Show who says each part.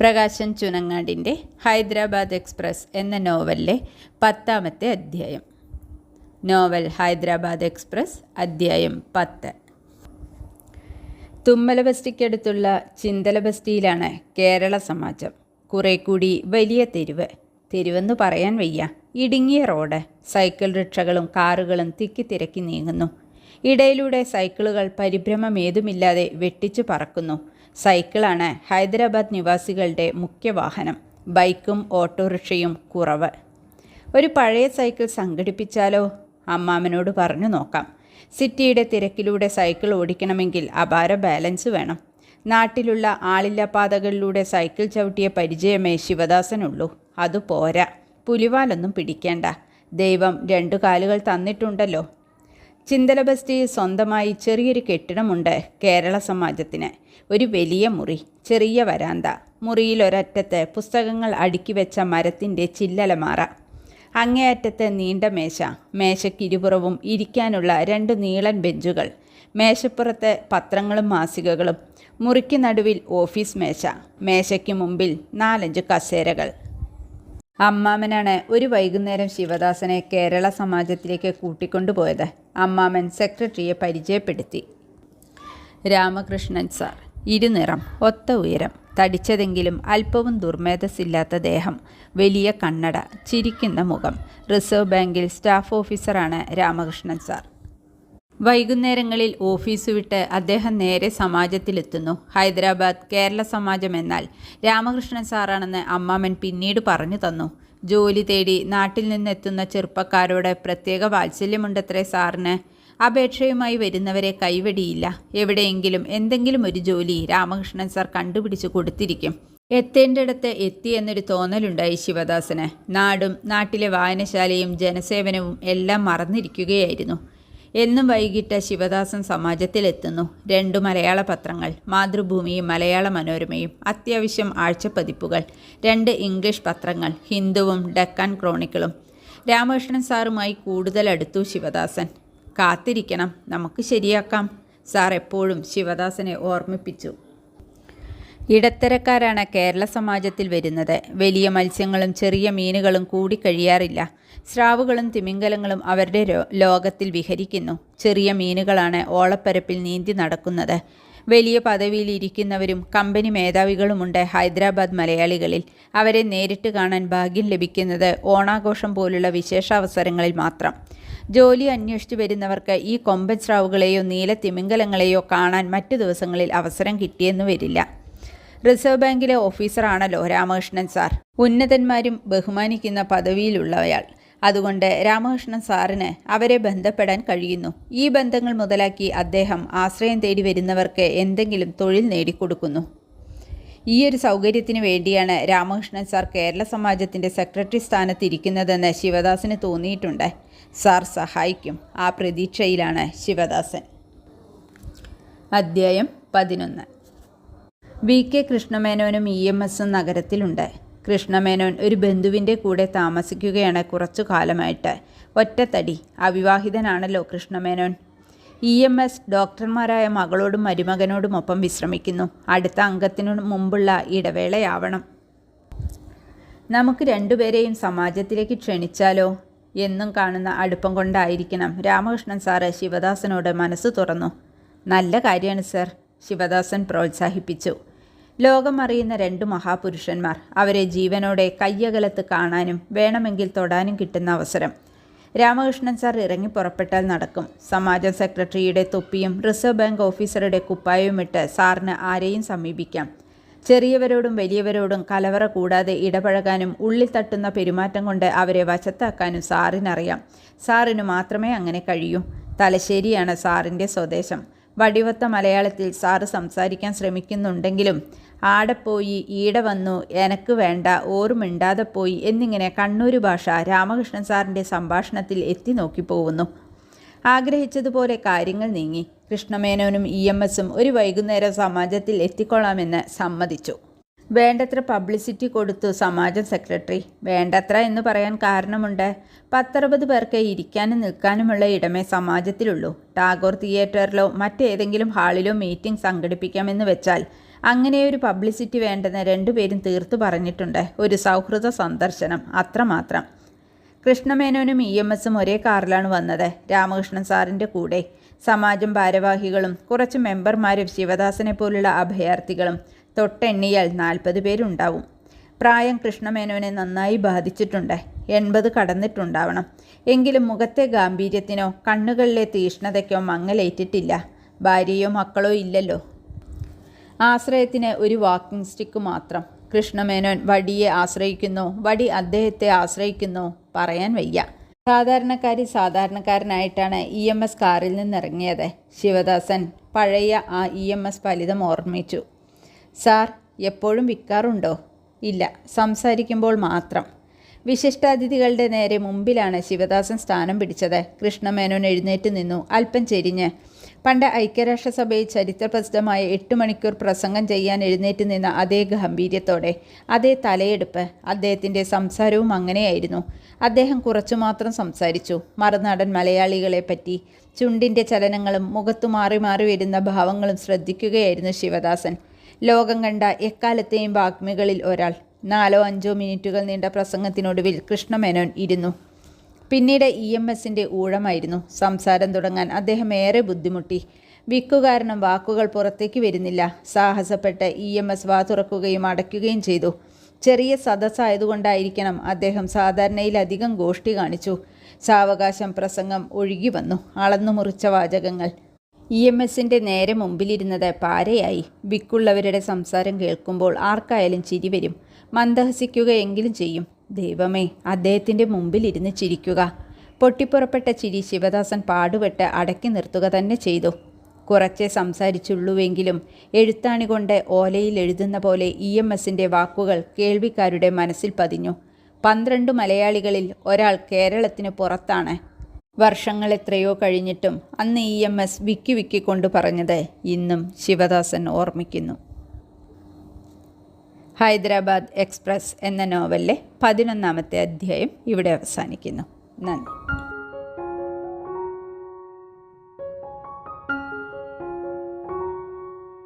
Speaker 1: Prakashan ചുനങ്ങാടിന്റെ Hyderabad express എന്ന നോവലിലെ പത്താമത്തെ അധ്യായം. നോവൽ ഹൈദരാബാദ് എക്സ്പ്രസ് അധ്യായം പത്ത്. തുമ്മല ബസ്റ്റിക്കടുത്തുള്ള ചിന്തല ബസ്റ്റിയിലാണ് കേരള സമാജം. കുറെ കൂടി വലിയ തെരുവ്. തെരുവെന്ന് പറയാൻ വയ്യ. ഇടുങ്ങിയ റോഡ്. സൈക്കിൾ റിക്ഷകളും കാറുകളും തിക്കി തിരക്കി നീങ്ങുന്നു. ഇടയിലൂടെ സൈക്കിളുകൾ പരിഭ്രമമേതുമില്ലാതെ വെട്ടിച്ചു പറക്കുന്നു. സൈക്കിളാണ് ഹൈദരാബാദ് നിവാസികളുടെ മുഖ്യ വാഹനം. ബൈക്കും ഓട്ടോറിക്ഷയും കുറവ്. ഒരു പഴയ സൈക്കിൾ സംഘടിപ്പിച്ചാലോ? അമ്മാമനോട് പറഞ്ഞു നോക്കാം. സിറ്റിയുടെ തിരക്കിലൂടെ സൈക്കിൾ ഓടിക്കണമെങ്കിൽ അപാര ബാലൻസ് വേണം. നാട്ടിലുള്ള ആളില്ല പാതകളിലൂടെ സൈക്കിൾ ചവിട്ടിയ പരിചയമേ ശിവദാസനുള്ളൂ. അത് പോരാ. പുലിവാലൊന്നും പിടിക്കേണ്ട. ദൈവം രണ്ടു കാലുകൾ തന്നിട്ടുണ്ടല്ലോ. ചിന്തലബസ്റ്റി സ്വന്തമായി ചെറിയൊരു കെട്ടിടമുണ്ട് കേരള സമാജത്തിന്. ഒരു വലിയ മുറി ചെറിയ വരാന്ത. മുറിയിൽ ഒരറ്റത്ത് പുസ്തകങ്ങൾ അടുക്കി വെച്ച മരത്തിന്റെ ചില്ലലമാറ. അങ്ങേയറ്റത്ത് നീണ്ട മേശ. മേശക്കിരുപുറവും ഇരിക്കാനുള്ള രണ്ട് നീളൻ ബെഞ്ചുകൾ. മേശപ്പുറത്ത് പത്രങ്ങളും മാസികകളും. മുറിക്ക് നടുവിൽ ഓഫീസ് മേശ. മേശയ്ക്ക് മുമ്പിൽ നാലഞ്ച് കസേരകൾ. അമ്മാമനാണ് ഒരു വൈകുന്നേരം ശിവദാസനെ കേരള സമാജത്തിലേക്ക് കൂട്ടിക്കൊണ്ടുപോയത്. അമ്മാമൻ സെക്രട്ടറിയെ പരിചയപ്പെടുത്തി. രാമകൃഷ്ണൻ സാർ ഇരുനിറം ഒത്ത ഉയരം തടിച്ചതെങ്കിലും അല്പവും ദുർമേധസ്സില്ലാത്ത ദേഹം വലിയ കണ്ണട ചിരിക്കുന്ന മുഖം റിസർവ് ബാങ്കിൽ സ്റ്റാഫ് ഓഫീസറാണ് രാമകൃഷ്ണൻ സാർ. വൈകുന്നേരങ്ങളിൽ ഓഫീസ് വിട്ട് അദ്ദേഹം നേരെ സമാജത്തിലെത്തുന്നു. ഹൈദരാബാദ് കേരള സമാജം എന്നാൽ രാമകൃഷ്ണൻ സാറാണെന്ന് അമ്മാമൻ പിന്നീട് പറഞ്ഞു തന്നു. ജോലി തേടി നാട്ടിൽ നിന്നെത്തുന്ന ചെറുപ്പക്കാരോട് പ്രത്യേക വാത്സല്യമുണ്ടത്രേ സാറിന്. അപേക്ഷയുമായി വരുന്നവരെ കൈവെടിയില്ല. എവിടെയെങ്കിലും എന്തെങ്കിലും ഒരു ജോലി രാമകൃഷ്ണൻ സാർ കണ്ടുപിടിച്ചു കൊടുത്തിരിക്കും. എത്തേണ്ടിടത്ത് എത്തി എന്നൊരു തോന്നലുണ്ടായി ശിവദാസന്. നാടും നാട്ടിലെ വായനശാലയും ജനസേവനവും എല്ലാം മറന്നിരിക്കുകയായിരുന്നു. എന്നും വൈകിട്ട് ശിവദാസൻ സമാജത്തിലെത്തുന്നു. രണ്ടു മലയാള പത്രങ്ങൾ മാതൃഭൂമിയും മലയാള മനോരമയും അത്യാവശ്യം ആഴ്ചപ്പതിപ്പുകൾ രണ്ട് ഇംഗ്ലീഷ് പത്രങ്ങൾ ഹിന്ദുവും ഡക്കാൻ ക്രോണിക്കിളും. രാമകൃഷ്ണൻ സാറുമായി കൂടുതൽ അടുത്തു ശിവദാസൻ. കാത്തിരിക്കണം നമുക്ക് ശരിയാക്കാം. സാർ എപ്പോഴും ശിവദാസനെ ഓർമ്മിപ്പിച്ചു. ഇടത്തരക്കാരാണ് കേരള സമാജത്തിൽ വരുന്നത്. വലിയ മത്സ്യങ്ങളും ചെറിയ മീനുകളും കൂടി കഴിയാറില്ല. സ്രാവുകളും തിമിംഗലങ്ങളും അവരുടെ ലോകത്തിൽ വിഹരിക്കുന്നു. ചെറിയ മീനുകളാണ് ഓളപ്പരപ്പിൽ നീന്തി നടക്കുന്നത്. വലിയ പദവിയിൽ ഇരിക്കുന്നവരും കമ്പനി മേധാവികളുമുണ്ട് ഹൈദരാബാദ് മലയാളികളിൽ. അവരെ നേരിട്ട് കാണാൻ ഭാഗ്യം ലഭിക്കുന്നത് ഓണാഘോഷം പോലുള്ള വിശേഷാവസരങ്ങളിൽ മാത്രം. ജോലി അന്വേഷിച്ചു വരുന്നവർക്ക് ഈ കൊമ്പൻ സ്രാവുകളെയോ നീല തിമിംഗലങ്ങളെയോ കാണാൻ മറ്റു ദിവസങ്ങളിൽ അവസരം കിട്ടിയെന്നു വരില്ല. റിസർവ് ബാങ്കിലെ ഓഫീസറാണല്ലോ രാമകൃഷ്ണൻ സാർ. ഉന്നതന്മാരും ബഹുമാനിക്കുന്ന പദവിയിലുള്ളയാൾ അതുകൊണ്ട് രാമകൃഷ്ണൻ സാറിന് അവരെ ബന്ധപ്പെടാൻ കഴിയുന്നു. ഈ ബന്ധങ്ങൾ മുതലാക്കി അദ്ദേഹം ആശ്രയം തേടി വരുന്നവർക്ക് എന്തെങ്കിലും തൊഴിൽ നേടിക്കൊടുക്കുന്നു. ഈ ഒരു സൗകര്യത്തിന് വേണ്ടിയാണ് രാമകൃഷ്ണൻ സാർ കേരള സമാജത്തിന്റെ സെക്രട്ടറി സ്ഥാനത്ത് ഇരിക്കുന്നതെന്ന് ശിവദാസിന് തോന്നിയിട്ടുണ്ട്. സാർ സഹായിക്കും. ആ പ്രതീക്ഷയിലാണ് ശിവദാസൻ. അദ്ധ്യായം പതിനൊന്ന്. വി കെ കൃഷ്ണമേനോനും ഇ എം എസും നഗരത്തിലുണ്ട്. കൃഷ്ണമേനോൻ ഒരു ബന്ധുവിന്റെ കൂടെ താമസിക്കുകയാണ് കുറച്ചു കാലമായിട്ട്. ഒറ്റത്തടി അവിവാഹിതനാണല്ലോ കൃഷ്ണമേനോൻ. ഇ എം എസ് ഡോക്ടർമാരായ മകളോടും മരുമകനോടും ഒപ്പം വിശ്രമിക്കുന്നു. അടുത്ത അംഗത്തിനു മുമ്പുള്ള ഇടവേളയാവണം. നമുക്ക് രണ്ടുപേരെയും സമാജത്തിലേക്ക് ക്ഷണിച്ചാലോ? എന്നും കാണുന്ന അടുപ്പം കൊണ്ടായിരിക്കണം രാമകൃഷ്ണൻ സാറ് ശിവദാസനോട് മനസ്സ് തുറന്നു. നല്ല കാര്യമാണ് സർ. ശിവദാസൻ പ്രോത്സാഹിപ്പിച്ചു. ലോകം അറിയുന്ന രണ്ട് മഹാപുരുഷന്മാർ അവരെ ജീവനോടെ കയ്യകലത്ത് കാണാനും വേണമെങ്കിൽ തൊടാനും കിട്ടുന്ന അവസരം. രാമകൃഷ്ണൻ സാർ ഇറങ്ങി പുറപ്പെട്ടാൽ നടക്കും. സമാജം സെക്രട്ടറിയുടെ തൊപ്പിയും റിസർവ് ബാങ്ക് ഓഫീസറുടെ കുപ്പായവും ഇട്ട് സാറിന് ആരെയും സമീപിക്കാം. ചെറിയവരോടും വലിയവരോടും കലവറ കൂടാതെ ഇടപഴകാനും ഉള്ളിൽ തട്ടുന്ന പെരുമാറ്റം കൊണ്ട് അവരെ വശത്താക്കാനും സാറിനറിയാം. സാറിന് മാത്രമേ അങ്ങനെ കഴിയൂ. തലശ്ശേരിയാണ് സാറിന്റെ സ്വദേശം. വടിവത്ത മലയാളത്തിൽ സാറ് സംസാരിക്കാൻ ശ്രമിക്കുന്നുണ്ടെങ്കിലും ആടെ പോയി ഈടെ വന്നു എനക്ക് വേണ്ട ഓർമ്മിണ്ടാതെ പോയി എന്നിങ്ങനെ കണ്ണൂർ ഭാഷ രാമകൃഷ്ണൻ സാറിന്റെ സംഭാഷണത്തിൽ എത്തി നോക്കി പോകുന്നു. ആഗ്രഹിച്ചതുപോലെ കാര്യങ്ങൾ നീങ്ങി. കൃഷ്ണമേനോനും ഇ എം എസും ഒരു വൈകുന്നേരം സമാജത്തിൽ എത്തിക്കൊള്ളാമെന്ന് സമ്മതിച്ചു. വേണ്ടത്ര പബ്ലിസിറ്റി കൊടുത്തു സമാജം സെക്രട്ടറി. വേണ്ടത്ര എന്ന് പറയാൻ കാരണമുണ്ട്. പത്തറുപത് പേർക്ക് ഇരിക്കാനും നിൽക്കാനുമുള്ള ഇടമേ സമാജത്തിലുള്ളൂ. ടാഗോർ തിയേറ്ററിലോ മറ്റേതെങ്കിലും ഹാളിലോ മീറ്റിംഗ് സംഘടിപ്പിക്കാമെന്ന് വെച്ചാൽ അങ്ങനെയൊരു പബ്ലിസിറ്റി വേണ്ടെന്ന് രണ്ടുപേരും തീർത്തു പറഞ്ഞിട്ടുണ്ട്. ഒരു സൗഹൃദ സന്ദർശനം. അത്രമാത്രം. കൃഷ്ണമേനോനും ഇ എം എസും ഒരേ കാറിലാണ് വന്നത്. രാമകൃഷ്ണൻ സാറിന്റെ കൂടെ. സമാജം ഭാരവാഹികളും കുറച്ച് മെമ്പർമാരും ശിവദാസനെ പോലുള്ള അഭയാർത്ഥികളും തൊട്ടെണ്ണിയാൽ നാൽപ്പത് പേരുണ്ടാവും. പ്രായം കൃഷ്ണമേനോനെ നന്നായി ബാധിച്ചിട്ടുണ്ട്. എൺപത് കടന്നിട്ടുണ്ടാവണം. എങ്കിലും മുഖത്തെ ഗാംഭീര്യത്തിനോ കണ്ണുകളിലെ തീഷ്ണതയ്ക്കോ മങ്ങലേറ്റിട്ടില്ല. ഭാര്യയോ മക്കളോ ഇല്ലല്ലോ. ആശ്രയത്തിന് ഒരു വാക്കിംഗ് സ്റ്റിക്ക് മാത്രം. കൃഷ്ണമേനോൻ വടിയെ ആശ്രയിക്കുന്നു. വടി അദ്ദേഹത്തെ ആശ്രയിക്കുന്നു. പറയാൻ വയ്യ. സാധാരണക്കാരി സാധാരണക്കാരനായിട്ടാണ് ഇ എം എസ് കാറിൽ നിന്നിറങ്ങിയത്. ശിവദാസൻ പഴയ ആ ഇ എം എസ് ഫലിതം ഓർമ്മിച്ചു. സാർ എപ്പോഴും വിൽക്കാറുണ്ടോ? ഇല്ല. സംസാരിക്കുമ്പോൾ മാത്രം. വിശിഷ്ടാതിഥികളുടെ നേരെ മുമ്പിലാണ് ശിവദാസൻ സ്ഥാനം പിടിച്ചത്. കൃഷ്ണമേനോൻ എഴുന്നേറ്റ് നിന്നു. അല്പം ചെരിഞ്ഞ് പണ്ട് ഐക്യരാഷ്ട്രസഭയിൽ ചരിത്രപ്രസിദ്ധമായ എട്ട് മണിക്കൂർ പ്രസംഗം ചെയ്യാൻ എഴുന്നേറ്റ് നിന്ന അതേ ഗംഭീര്യത്തോടെ അതേ തലയെടുപ്പ് അദ്ദേഹത്തിന്റെ സംസാരവും അങ്ങനെയായിരുന്നു. അദ്ദേഹം കുറച്ചു മാത്രം സംസാരിച്ചു. മറുനാടൻ മലയാളികളെ പറ്റി ചുണ്ടിന്റെ ചലനങ്ങളും മുഖത്തു മാറി മാറി വരുന്ന ഭാവങ്ങളും ശ്രദ്ധിക്കുകയായിരുന്നു ശിവദാസൻ. ലോകം കണ്ട എക്കാലത്തെയും വാഗ്മികളിൽ ഒരാൾ. നാലോ അഞ്ചോ മിനിറ്റുകൾ നീണ്ട പ്രസംഗത്തിനൊടുവിൽ കൃഷ്ണമേനോൻ ഇരുന്നു. പിന്നീട് ഇ എം എസിന്റെ ഊഴമായിരുന്നു. സംസാരം തുടങ്ങാൻ അദ്ദേഹം ഏറെ ബുദ്ധിമുട്ടി. വിക്കു കാരണം വാക്കുകൾ പുറത്തേക്ക് വരുന്നില്ല. സാഹസപ്പെട്ട് ഇ എം എസ് വാ തുറക്കുകയും അടയ്ക്കുകയും ചെയ്തു. ചെറിയ സദസ്സായതുകൊണ്ടായിരിക്കണം അദ്ദേഹം സാധാരണയിലധികം ഗോഷ്ഠി കാണിച്ചു. സാവകാശം പ്രസംഗം ഒഴുകി വന്നു. അളന്നു മുറിച്ച വാചകങ്ങൾ. ഇ എം എസിന്റെ നേരെ മുമ്പിലിരുന്നത് പാരയായി. വിക്കുള്ളവരുടെ സംസാരം കേൾക്കുമ്പോൾ ആർക്കായാലും ചിരി വരും. മന്ദഹസിക്കുകയെങ്കിലും ചെയ്യും. ദൈവമേ അദ്ദേഹത്തിന്റെ മുമ്പിലിരുന്ന് ചിരിക്കുക. പൊട്ടിപ്പുറപ്പെട്ട ചിരി ശിവദാസൻ പാടുപെട്ട് അടക്കി നിർത്തുക തന്നെ ചെയ്തു. കുറച്ചേ സംസാരിച്ചുള്ളൂവെങ്കിലും എഴുത്താണി കൊണ്ട് ഓലയിൽ എഴുതുന്ന പോലെ ഇ എം എസിന്റെ വാക്കുകൾ കേൾവിക്കാരുടെ മനസ്സിൽ പതിഞ്ഞു. പന്ത്രണ്ട് മലയാളികളിൽ ഒരാൾ കേരളത്തിന് പുറത്താണ്. വർഷങ്ങൾ എത്രയോ കഴിഞ്ഞിട്ടും അന്ന് ഇ എം എസ് വിക്കി വിക്കിക്കൊണ്ട് പറഞ്ഞത് ഇന്നും ശിവദാസൻ ഓർമ്മിക്കുന്നു. ഹൈദരാബാദ് എക്സ്പ്രസ് എന്ന നോവലിലെ പതിനൊന്നാമത്തെ അധ്യായം ഇവിടെ അവസാനിക്കുന്നു. നന്ദി.